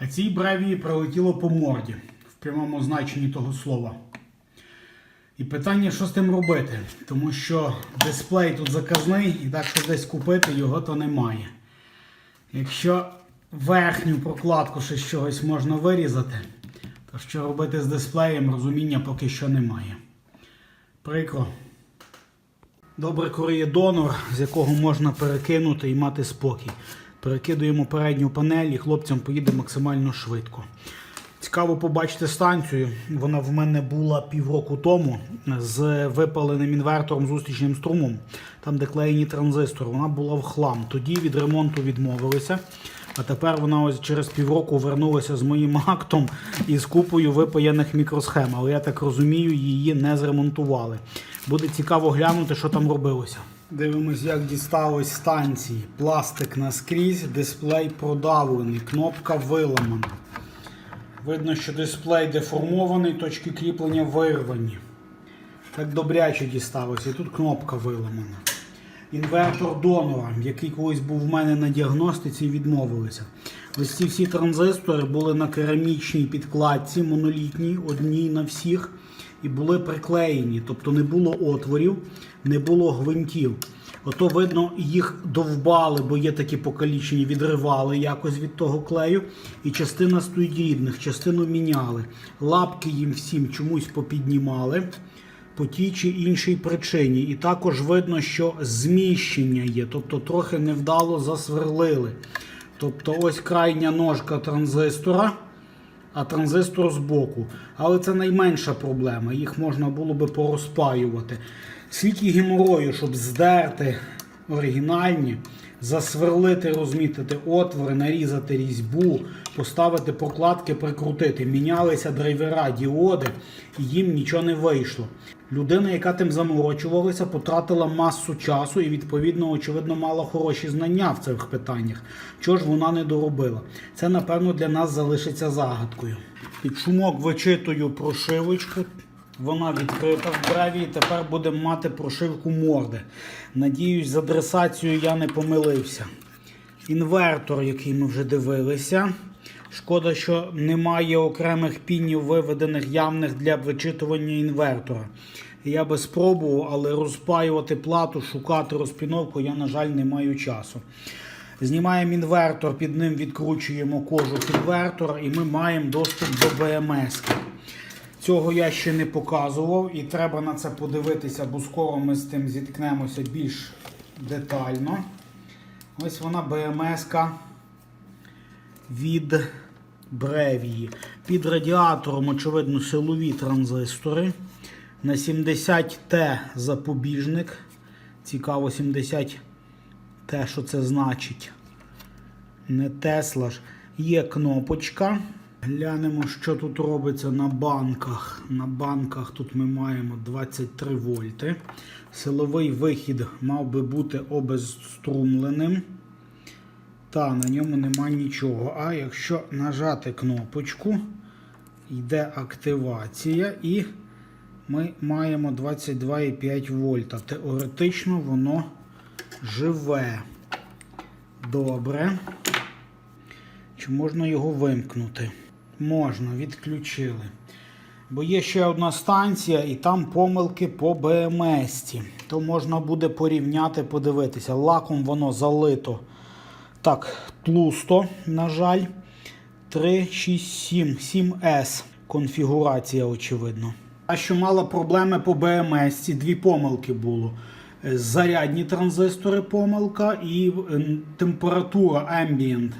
А цій бревії прилетіло по морді в прямому значенні того слова. І питання, що з тим робити, тому що дисплей тут заказний, і так, що десь купити його то немає. Якщо верхню прокладку ще з чогось можна вирізати, то що робити з дисплеєм, розуміння поки що немає. Прикро. Добре коли є донор, з якого можна перекинути і мати спокій. Перекидуємо передню панель і хлопцям поїде максимально швидко. Цікаво побачити станцію. Вона в мене була півроку тому з випаленим інвертором зустрічним струмом, там де клеєні транзистори. Вона була в хлам. Тоді від ремонту відмовилися. А тепер вона ось через півроку вернулася з моїм актом і з купою випаяних мікросхем. Але я так розумію, її не зремонтували. Буде цікаво глянути, що там робилося. Дивимось, як дісталось станції. Пластик наскрізь, дисплей продавлений, кнопка виламана. Видно, що дисплей деформований, точки кріплення вирвані. Так добряче дісталося. І тут кнопка виламана. Інвертор донора, який колись був в мене на діагностиці, відмовилися. Ось ці всі транзистори були на керамічній підкладці, монолітній, одній на всіх, і були приклеєні. Тобто не було отворів, не було гвинтів. Ото, видно, їх довбали, бо є такі покалічені, відривали якось від того клею. І частина стоїть рідних, частину міняли. Лапки їм всім чомусь попіднімали по тій чи іншій причині. І також видно, що зміщення є, тобто трохи невдало засверлили. Тобто ось крайня ножка транзистора, а транзистор збоку. Але це найменша проблема, їх можна було би порозпаювати. Скільки геморою, щоб здерти оригінальні, засверлити, розмітити отвори, нарізати різьбу, поставити прокладки, прикрутити. Мінялися драйвера, діоди, і їм нічого не вийшло. Людина, яка тим заморочувалася, потратила масу часу і, відповідно, очевидно, мала хороші знання в цих питаннях. Чого ж вона не доробила? Це, напевно, для нас залишиться загадкою. Під шумок вичитую прошивочку. Вона відкрита в бреві, і тепер будемо мати прошивку морди. Надіюсь, з адресацією я не помилився. Інвертор, який ми вже дивилися. Шкода, що немає окремих пінів, виведених явних для вичитування інвертора. Я би спробував, але розпаювати плату, шукати розпіновку я, на жаль, не маю часу. Знімаємо інвертор, під ним відкручуємо кожух інвертора і ми маємо доступ до БМС. Цього я ще не показував і треба на це подивитися, бо скоро ми з тим зіткнемося більш детально. Ось вона БМС від Бревії. Під радіатором, очевидно, силові транзистори. На 70Т запобіжник. Цікаво, 70Т, що це значить. Не Тесла ж. Є кнопочка. Глянемо, що тут робиться на банках. На банках тут ми маємо 23 вольти. Силовий вихід мав би бути обезструмленим. Та, на ньому нема нічого. А якщо нажати кнопочку, йде активація і ми маємо 22,5 вольта. Теоретично воно живе. Добре. Чи можна його вимкнути? Можна, відключили. Бо є ще одна станція, і там помилки по БМС. То можна буде порівняти, подивитися. Лаком воно залито. Так, тлусто, на жаль. 3, 6, 7, 7С. Конфігурація, очевидно. А що мала проблеми по БМС, дві помилки було. Е, Зарядні транзистори помилка і е, температура ambient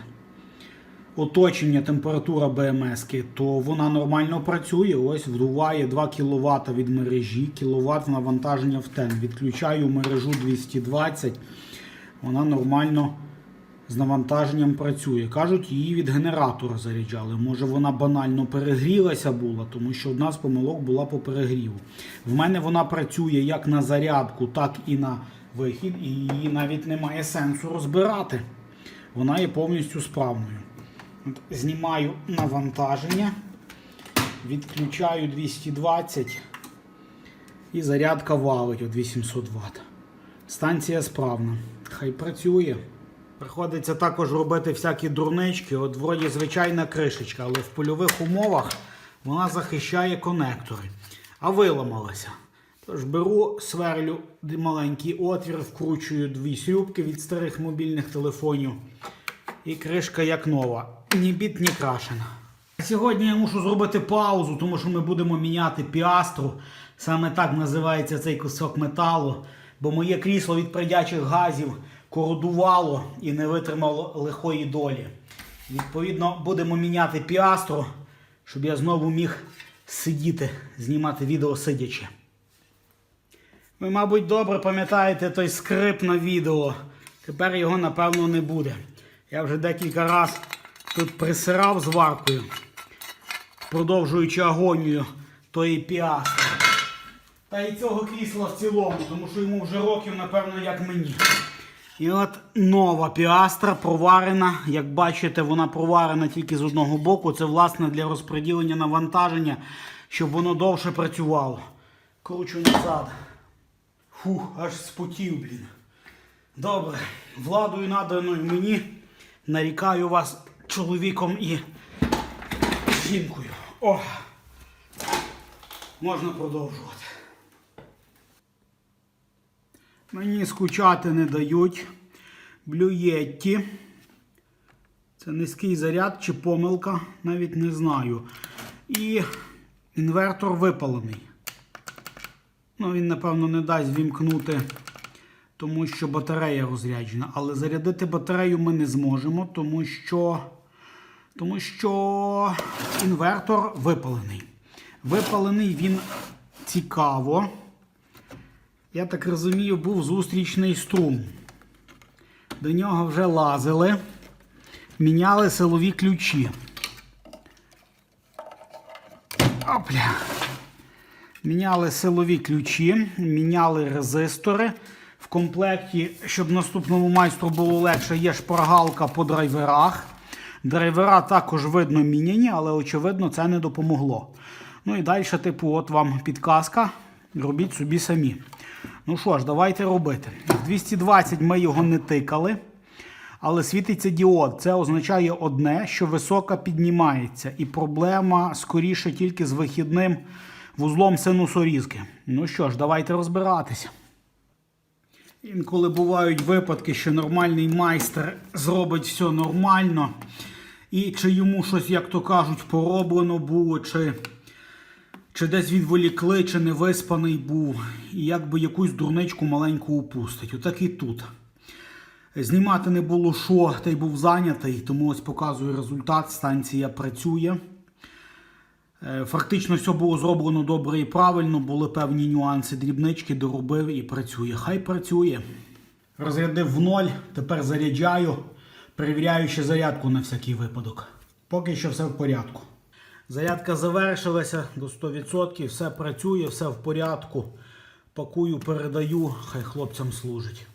оточення температура БМС, то вона нормально працює. Ось вдуває 2 кВт від мережі, кВт навантаження в тен. Відключаю мережу 220, вона нормально з навантаженням працює. Кажуть, її від генератора заряджали. Може вона банально перегрілася була, тому що одна з помилок була по перегріву. В мене вона працює як на зарядку, так і на вихід, і її навіть немає сенсу розбирати. Вона є повністю справною. От Знімаю навантаження, відключаю 220 і зарядка валить от 800 Вт. Станція справна. Хай працює. Приходиться також робити всякі дурнички. От вроді звичайна кришечка, але в польових умовах вона захищає конектори. А виламалася. Тож беру, сверлю маленький отвір, вкручую дві срюбки від старих мобільних телефонів. І кришка як нова. Ні біт, ні крашена. Сьогодні я мушу зробити паузу, тому що ми будемо міняти піастру. Саме так називається цей кусок металу. Бо моє крісло від придячих газів кородувало і не витримало лихої долі. Відповідно, будемо міняти піастру, щоб я знову міг сидіти, знімати відео сидячи. Ви, мабуть, добре пам'ятаєте той скрип на відео. Тепер його, напевно, не буде. Я вже декілька разів тут присирав з варкою, продовжуючи агонію тої піастри. Та й цього крісла в цілому, тому що йому вже років, напевно, як мені. І от нова піастра проварена. Як бачите, вона проварена тільки з одного боку. Це, власне, для розподілення навантаження, щоб воно довше працювало. Кручу назад. Фух, аж спотів, блін. Добре, владою наданою мені нарікаю вас чоловіком і жінкою. О! Можна продовжувати. Мені скучати не дають. Блюєтті. Це низький заряд чи помилка, навіть не знаю. І інвертор випалений. Ну, він, напевно, не дасть вімкнути, тому що батарея розряджена. Але зарядити батарею ми не зможемо, тому що, тому що інвертор випалений. Випалений він цікаво. Я так розумію, був зустрічний струм. До нього вже лазили, міняли силові ключі. Опля. Міняли силові ключі, міняли резистори. В комплекті, щоб наступному майстру було легше, є шпаргалка по драйверах. Драйвера також видно міняні, але очевидно це не допомогло. Ну і далі, типу, от вам підказка. Робіть собі самі. Ну що ж, давайте робити. 220 ми його не тикали, але світиться діод. Це означає одне, що висока піднімається. І проблема скоріше тільки з вихідним вузлом синусорізки. Ну що ж, давайте розбиратися. Інколи бувають випадки, що нормальний майстер зробить все нормально. І чи йому щось, як то кажуть, пороблено було, чи, чи десь відволікли, чи не виспаний був, і якби якусь дурничку маленьку упустить. Отак і тут. Знімати не було що, та й був зайнятий, тому ось показую результат. Станція працює. Е, Фактично все було зроблено добре і правильно, були певні нюанси, дрібнички, доробив і працює. Хай працює. Розрядив в ноль, тепер заряджаю, перевіряю ще зарядку на всякий випадок. Поки що все в порядку. Зарядка завершилася до 100%, все працює, все в порядку. Пакую, передаю, хай хлопцям служить.